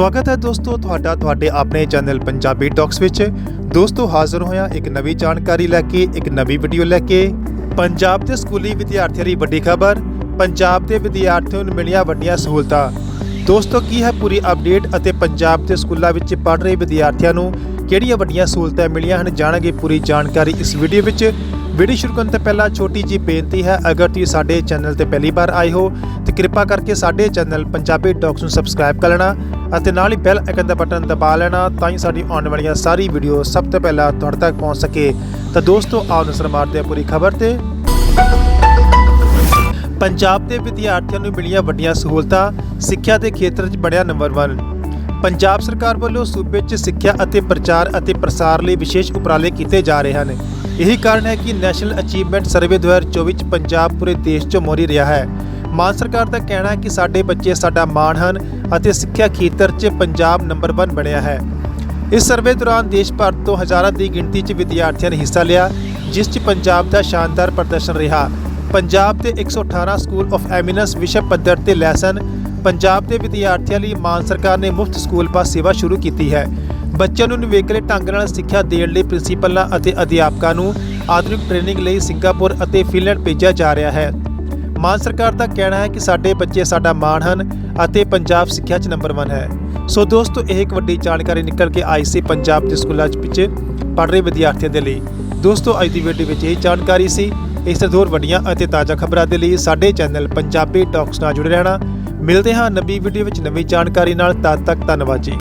ਸਵਾਗਤ ਹੈ ਦੋਸਤੋ ਤੁਹਾਡਾ ਤੁਹਾਡੇ ਆਪਣੇ ਚੈਨਲ ਪੰਜਾਬੀ ਟਾਕਸ ਵਿੱਚ। ਦੋਸਤੋ ਹਾਜ਼ਰ ਹੋਇਆ ਇੱਕ ਨਵੀਂ ਜਾਣਕਾਰੀ ਲੈ ਕੇ, ਇੱਕ ਨਵੀਂ ਵੀਡੀਓ ਲੈ ਕੇ। ਪੰਜਾਬ ਦੇ ਸਕੂਲੀ ਵਿਦਿਆਰਥੀਆਂ ਲਈ ਵੱਡੀ ਖਬਰ, ਪੰਜਾਬ ਦੇ ਵਿਦਿਆਰਥੀਆਂ ਨੂੰ ਮਿਲੀਆਂ ਵੱਡੀਆਂ ਸਹੂਲਤਾਂ। ਦੋਸਤੋ ਕੀ ਹੈ ਪੂਰੀ ਅਪਡੇਟ ਅਤੇ ਪੰਜਾਬ ਦੇ ਸਕੂਲਾਂ ਵਿੱਚ ਪੜ੍ਹ ਰਹੇ ਵਿਦਿਆਰਥੀਆਂ ਨੂੰ ਕਿਹੜੀਆਂ ਵੱਡੀਆਂ ਸਹੂਲਤਾਂ ਮਿਲੀਆਂ ਹਨ ਜਾਣਾਂਗੇ ਪੂਰੀ ਜਾਣਕਾਰੀ ਇਸ ਵੀਡੀਓ ਵਿੱਚ। ਵੀਡੀਓ ਸ਼ੁਰੂ ਕਰਨ ਤੋਂ ਪਹਿਲਾਂ ਛੋਟੀ ਜੀ ਬੇਨਤੀ ਹੈ, ਅਗਰ ਤੁਸੀਂ ਸਾਡੇ ਚੈਨਲ ਤੇ ਪਹਿਲੀ ਵਾਰ ਆਏ ਹੋ, ਤੇ ਕਿਰਪਾ ਕਰਕੇ ਸਾਡੇ ਚੈਨਲ ਪੰਜਾਬੀ ਟਾਕਸ ਨੂੰ ਸਬਸਕ੍ਰਾਈਬ ਕਰ ਲੈਣਾ। ਅਤੇ ਨਾਲ ਹੀ ਬੈਲ ਆਈਕਨ ਦਾ ਬਟਨ ਦਬਾ ਲੈਣਾ ਤਾਂ ਹੀ ਸਾਡੀ ਆਉਣ ਵਾਲੀਆਂ ਸਾਰੀ ਵੀਡੀਓ ਸਭ ਤੋਂ ਪਹਿਲਾਂ ਤੁਹਾਡੇ ਤੱਕ ਪਹੁੰਚ ਸਕੇ। ਤਾਂ ਦੋਸਤੋ, ਆਓ ਨਜ਼ਰ ਮਾਰਦੇ ਹਾਂ ਪੂਰੀ ਖਬਰ ਤੇ। ਪੰਜਾਬ ਦੇ ਵਿਦਿਆਰਥੀਆਂ ਨੂੰ ਮਿਲੀਆਂ ਵੱਡੀਆਂ ਸਹੂਲਤਾਂ ਸਿੱਖਿਆ ਦੇ ਖੇਤਰ 'ਚ ਬਣਿਆ ਨੰਬਰ 1 ਪੰਜਾਬ ਸਰਕਾਰ ਵੱਲੋਂ ਸੂਬੇ 'ਚ ਸਿੱਖਿਆ ਅਤੇ ਪ੍ਰਚਾਰ ਅਤੇ ਪ੍ਰਸਾਰ ਲਈ ਵਿਸ਼ੇਸ਼ ਉਪਰਾਲੇ ਕੀਤੇ ਜਾ ਰਹੇ ਹਨ। ਇਹੀ ਕਾਰਨ ਹੈ ਕਿ ਨੈਸ਼ਨਲ ਅਚੀਵਮੈਂਟ ਸਰਵੇ 2024 'ਚ ਪੰਜਾਬ ਪੂਰੇ ਦੇਸ਼ 'ਚ ਮੋਰੀ ਰਿਹਾ ਹੈ। ਮਾਨ ਸਰਕਾਰ ਦਾ ਕਹਿਣਾ ਹੈ ਕਿ ਸਾਡੇ ਬੱਚੇ ਸਾਡਾ ਮਾਣ ਹਨ ਅਤੇ ਸਿੱਖਿਆ ਖੇਤਰ 'ਚ ਪੰਜਾਬ ਨੰਬਰ 1 ਬਣਿਆ ਹੈ। ਇਸ ਸਰਵੇ ਦੌਰਾਨ ਦੇਸ਼ ਭਰ ਤੋਂ ਹਜ਼ਾਰਾਂ ਦੀ ਗਿਣਤੀ 'ਚ ਵਿਦਿਆਰਥੀਆਂ ਨੇ ਹਿੱਸਾ ਲਿਆ, ਜਿਸ 'ਚ ਪੰਜਾਬ ਦਾ ਸ਼ਾਨਦਾਰ ਪ੍ਰਦਰਸ਼ਨ ਰਿਹਾ। ਪੰਜਾਬ ਦੇ 118 ਸਕੂਲ ਆਫ ਐਮੀਨੈਂਸ ਵਿਸ਼ਵ ਪੱਧਰ ਤੇ ਲੈਸਨ, ਪੰਜਾਬ ਦੇ ਵਿਦਿਆਰਥੀਆਂ ਲਈ ਮਾਨ ਸਰਕਾਰ ਨੇ ਮੁਫਤ ਸਕੂਲ ਬੱਸ ਸੇਵਾ ਸ਼ੁਰੂ ਕੀਤੀ ਹੈ। ਬੱਚਿਆਂ ਨੂੰ ਨਿਵੇਕਲੇ ਢੰਗ ਨਾਲ ਸਿੱਖਿਆ ਦੇਣ ਲਈ ਪ੍ਰਿੰਸੀਪਲਾਂ ਅਤੇ ਅਧਿਆਪਕਾਂ ਨੂੰ ਆਧੁਨਿਕ ਟ੍ਰੇਨਿੰਗ ਲਈ ਸਿੰਗਾਪੁਰ ਅਤੇ ਫਿਨਲੈਂਡ ਭੇਜਿਆ ਜਾ ਰਿਹਾ ਹੈ। ਮਾਨ ਸਰਕਾਰ ਦਾ ਕਹਿਣਾ ਹੈ ਕਿ ਸਾਡੇ ਬੱਚੇ ਸਾਡਾ ਮਾਣ ਹਨ ਅਤੇ ਪੰਜਾਬ ਸਿੱਖਿਆ 'ਚ ਨੰਬਰ 1 ਹੈ। ਸੋ ਦੋਸਤੋ, ਇਹ ਇੱਕ ਵੱਡੀ ਜਾਣਕਾਰੀ ਨਿਕਲ ਕੇ ਆਈ ਸੀ ਪੰਜਾਬ ਦੇ ਸਕੂਲਾਂ 'ਚ ਪਿੱਛੇ ਪੜ੍ਹ ਰਹੇ ਵਿਦਿਆਰਥੀਆਂ ਦੇ ਲਈ। ਦੋਸਤੋ, ਅੱਜ ਦੀ ਵੀਡੀਓ ਵਿੱਚ ਇਹ ਜਾਣਕਾਰੀ ਸੀ। ਇਸ ਤਰ੍ਹਾਂ ਹੋਰ ਵੱਡੀਆਂ ਅਤੇ ਤਾਜ਼ਾ ਖਬਰਾਂ ਦੇ ਲਈ ਸਾਡੇ ਚੈਨਲ ਪੰਜਾਬੀ ਟਾਕਸ ਨਾਲ ਜੁੜੇ ਰਹਿਣਾ। ਮਿਲਦੇ ਹਾਂ ਨਵੀਂ ਵੀਡੀਓ ਵਿੱਚ ਨਵੀਂ ਜਾਣਕਾਰੀ ਨਾਲ। ਤਦ ਤੱਕ ਧੰਨਵਾਦ ਜੀ।